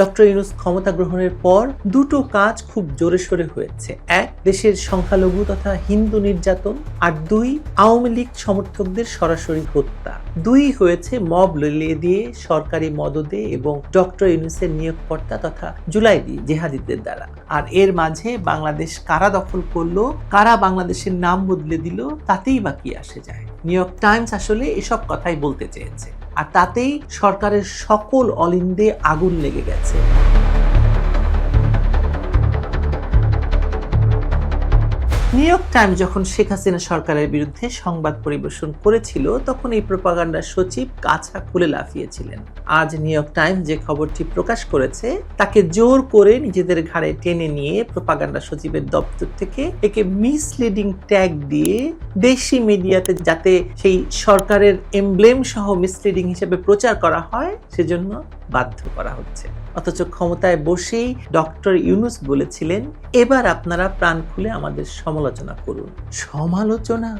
Doctor Yunus ক্ষমতা গ্রহণের পর দুটো কাজ খুব জোরে সোরে হয়েছে। এক, দেশের সংখ্যালঘু তথা হিন্দু নির্যাতন, আর দুই, আওয়ামী লীগ সমর্থকদের সরাসরি হত্যা। দুই হয়েছে মব ললিয়ে দিয়ে সরকারি মদদে এবং ডক্টর ইউনুসের নিয়োগকর্তা তথা জুলাই দিয়ে জেহাদিদের দ্বারা। আর এর মাঝে বাংলাদেশ কারা দখল করল, কারা বাংলাদেশের নাম বদলে দিল, তাতেই বাকি আসে যায়। নিউ ইয়র্ক টাইমস আসলে এসব কথাই বলতে চেয়েছে। আর তাতেই সরকারের সকল অলিন্দে আগুন লেগে গেছে। নিউ ইয়র্ক টাইম যখন শেখ হাসিনা সরকারের বিরুদ্ধে সংবাদ পরিবেশন করেছিল, তখন এই প্রপাগান্ডার সচিব কাছা খুলে লাফিয়েছিলেন। আজ নিউ ইয়র্ক টাইম যে খবরটি প্রকাশ করেছে, তাকে জোর করে নিজেদের ঘাড়ে টেনে নিয়ে প্রপাগান্ডা সচিবের দপ্তর থেকে একে মিসলিডিং ট্যাগ দিয়ে দেশি মিডিয়াতে যাতে সেই সরকারের এমব্লেম সহ মিসলিডিং হিসেবে প্রচার করা হয়, সেজন্য বাধ্য করা হচ্ছে। অথচ ক্ষমতায় বসেই ডক্টর ইউনুস বলেছিলেন, এবার আপনারা প্রাণ খুলে আমাদের সমালোচনা করুন। সমালোচনা?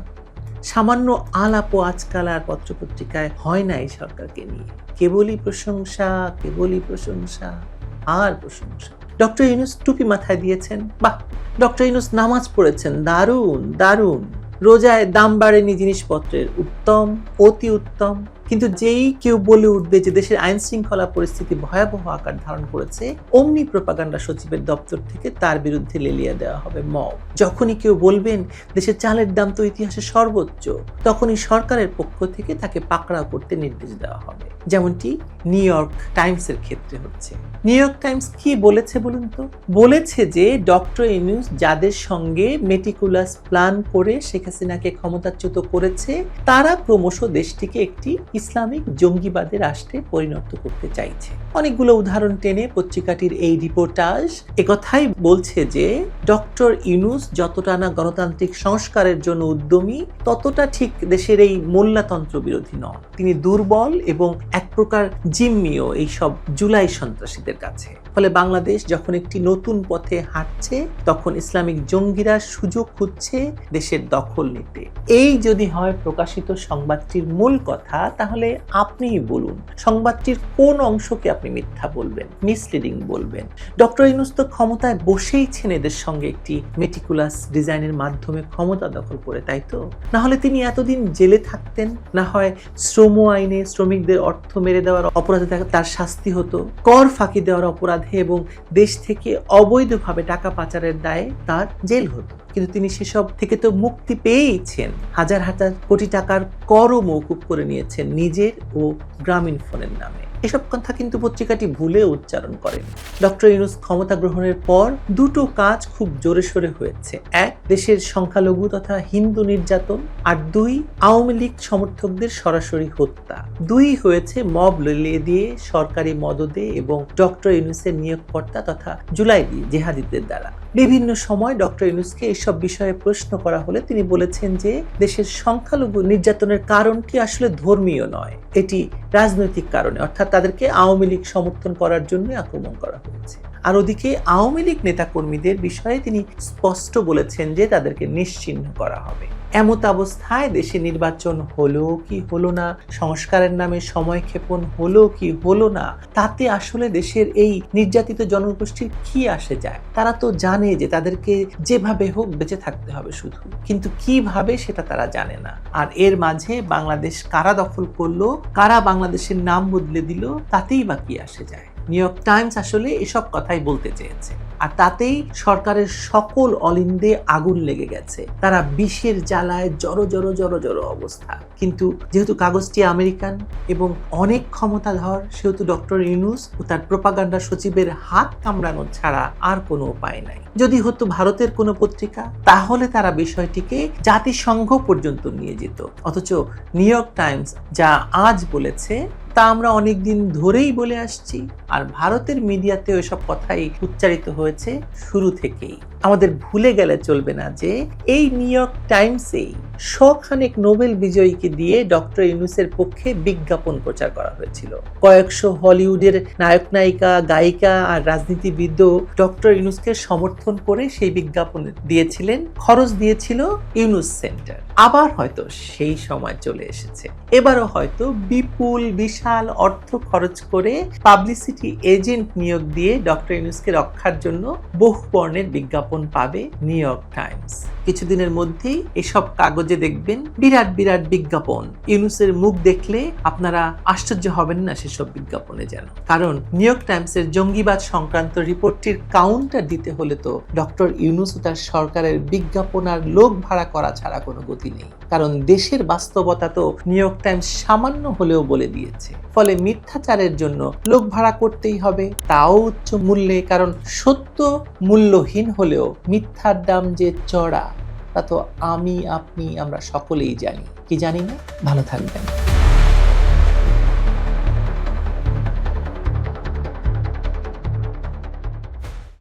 সামান্য আলাপ আজকাল আর পত্রপত্রিকায় হয় না এই সরকারকে নিয়ে। কেবলই প্রশংসা কেবলই প্রশংসা, আর প্রশংসা। ডক্টর ইউনুস টুপি মাথায় দিয়েছেন। বাহ! ডক্টর ইউনুস নামাজ পড়েছেন। দারুণ দারুণ। রোজায় দাম বাড়েনি জিনিসপত্রের। উত্তম, অতি উত্তম। কিন্তু যেই কেউ বলে উঠবে যে দেশের আইন শৃঙ্খলা পরিস্থিতি ভয়াবহ আকার ধারণ করেছে, অমনি প্রপাগান্ডা সচিবের দপ্তর থেকে তার বিরুদ্ধে লেলিয়া দেওয়া হবে মব। যখনই কেউ বলবেন, দেশের চালের দাম তো ইতিহাসে সর্বোচ্চ, তখনই সরকারের পক্ষ থেকে তাকে পাকড়াও করতে নির্দেশ দেওয়া হবে। যেমনটি নিউ ইয়র্ক টাইমসের ক্ষেত্রে হচ্ছে। নিউ ইয়র্ক টাইমস কি বলেছে বলুন তো? বলেছে যে, ডক্টর ইউনুস যাদের সঙ্গে মেটিকুলাস প্ল্যান করে শেখ হাসিনাকে ক্ষমতাচ্যুত করেছে, তারা ক্রমশ দেশটিকে একটি ইসলামিক জঙ্গিবাদের রাষ্ট্রে পরিণত করতে চাইছে। অনেকগুলো উদাহরণ টেনে পত্রিকাটির এই রিপোর্টাজ একথাই বলছে যে, ডক্টর ইউনুস যতটা না গণতান্ত্রিক সংস্কারের জন্য উদ্যমী, ততটা ঠিক দেশের এই মোল্লাতন্ত্র বিরোধী নন। তিনি দুর্বল এবং এক প্রকার জিম্মিও এইসব জুলাই সন্ত্রাসীদের কাছে। ফলে বাংলাদেশ যখন একটি নতুন পথে হাঁটছে, তখন ইসলামিক জঙ্গিরা সুযোগ খুঁজছে দেশের দখল নিতে। এই যদি হয় প্রকাশিত সংবাদটির মূল কথা তাহলে আপনিই বলুন, সংবাদটির কোন অংশকে আপনি মিথ্যা বলবেন মিসলিডিং বলবেন? ডক্টর ইনুস তো ক্ষমতায় বসেইছেন এদের সঙ্গে একটি মেটিকুলাস ডিজাইনের মাধ্যমে ক্ষমতা দখল করে, তাই তো? না হলে তিনি এতদিন জেলে থাকতেন? না হয় শ্রম আইনে শ্রমিকদের অর্থ মেরে দেওয়ার অপরাধে তার শাস্তি হতো? কর ফাঁকি দেওয়ার অপরাধে এবং দেশ থেকে অবৈধভাবে টাকা পাচারের দায়ে তার জেল হতো। কিন্তু তিনি সেসব থেকে তো মুক্তি পেয়েইছেন। হাজার হাজার কোটি টাকার করও মৌকুব করে নিয়েছেন নিজের ও গ্রামীণ ফোনের নামে। এসব কথা কিন্তু পত্রিকাটি ভুলে উচ্চারণ করেন। ডক্টর ইউনুস ক্ষমতা গ্রহণের পর দুটো কাজ খুব জোরে সোরে হয়েছে। এক, দেশের সংখ্যালঘু তথা হিন্দু নির্যাতন। আর দুই, আওয়ামী লীগ সমর্থকদের সরাসরি হত্যা। দুই হয়েছে মব ললিয়ে দিয়ে সরকারি মদদে এবং ডক্টর ইউনুসের নিয়োগকর্তা তথা জুলাই দিয়ে জেহাদিদের দ্বারা। বিভিন্ন সময় ডক্টর ইউনুসকে এসব বিষয়ে প্রশ্ন করা হলে তিনি বলেছেন যে দেশের সংখ্যালঘু নির্যাতনের কারণটি আসলে ধর্মীয় নয়, এটি রাজনৈতিক কারণে। অর্থাৎ তাদেরকে আওয়ামী লীগ সমর্থন করার জন্য আক্রমণ করা হয়েছে। আর ওদিকে আওয়ামী লীগ নেতাকর্মীদের বিষয়ে তিনি স্পষ্ট বলেছেন যে তাদেরকে নিশ্চিহ্ন করা হবে। এমত অবস্থায় দেশে নির্বাচন হলো কি হলো না? সংস্কারের নামে সময় ক্ষেপণ হলো কি হলো না? তাতে আসলে দেশের এই নির্যাতিত জনগোষ্ঠীর কি আসে যায়? তারা তো জানে যে তাদেরকে যেভাবে হোক বেঁচে থাকতে হবে শুধু। কিন্তু কীভাবে সেটা তারা জানে না। আর এর মাঝে বাংলাদেশ কারা দখল করল, কারা বাংলাদেশের নাম বদলে দিল, তাতেই বা কি আসে যায়? নিউ ইয়র্ক টাইমস আসলে এসব কথাই বলতে চেয়েছে। আর তাতেই সরকারের সকল অলিন্দে আগুন লেগে গেছে। তারা বিষের জ্বালায় জড়ো জড়ো জড়ো জড়ো অবস্থা। কিন্তু যেহেতু কাগজটি আমেরিকান এবং অনেক ক্ষমতাধর, সেহেতু ডক্টর ইউনুস ও তার প্রপাগান্ডা সচিবের হাত কামড়ানো ছাড়া আর কোনো উপায় নাই। যদি হতো ভারতের কোনো পত্রিকা, তাহলে তারা বিষয়টিকে জাতিসংঘ পর্যন্ত নিয়ে যেত। অথচ নিউ ইয়র্ক টাইমস যা আজ বলেছে তা আমরা অনেক দিন ধরেই বলে আসছি। আর ভারতের মিডিয়াতে ওইসব কথাই উচ্চারিত হয়েছে শুরু থেকেই। আমাদের ভুলে গেলে চলবে না যে এই নিউ ইয়র্ক টাইমসেই শখানেক নোবেল বিজয়ীকে দিয়ে ডক্টর ইউনুসের পক্ষে বিজ্ঞাপন প্রচার করা হয়েছিল। কয়েকশো হলিউডের নায়ক, নায়িকা, গায়িকা আর রাজনীতিবিদও ডক্টর ইউনুসকে সমর্থন করে সেই বিজ্ঞাপন দিয়েছিলেন। খরচ দিয়েছিল ইউনুস সেন্টার। আবার হয়তো সেই সময় চলে এসেছে। এবারও হয়তো বিপুল, বিশাল অর্থ খরচ করে পাবলিসিটি এজেন্ট নিয়োগ দিয়ে ডক্টর ইউনুসকে রক্ষার জন্য বহু বর্ণের বিজ্ঞাপন পাবে নিউ ইয়র্ক টাইমস। কিছুদিনের মধ্যেই এসব কাগজে দেখবেন বিরাট বিরাট বিজ্ঞাপন। ইউনুসের মুখ দেখলে আপনারা আশ্চর্য হবেন না সেসব বিজ্ঞাপনে যেন। কারণ নিউ ইয়র্ক টাইমসের জঙ্গিবাদ সংক্রান্ত রিপোর্টটির কাউন্টার দিতে হলে তো ডক্টর ইউনুস তার সরকারের বিজ্ঞাপন আর লোক ভাড়া করা ছাড়া কোনো গতি নেই। কারণ দেশের বাস্তবতা তো নিউ ইয়র্ক টাইমস সামান্য হলেও বলে দিয়েছে। ফলে মিথ্যাচারের জন্য লোক ভাড়া করতেই হবে, তাও উচ্চ মূল্যে, কারণ সত্য মূল্যহীন হলেও মিথ্যার দাম যে চড়া, তা তো আমি, আপনি, আমরা সকলেই জানি। কি জানি না? ভালো থাকবেন।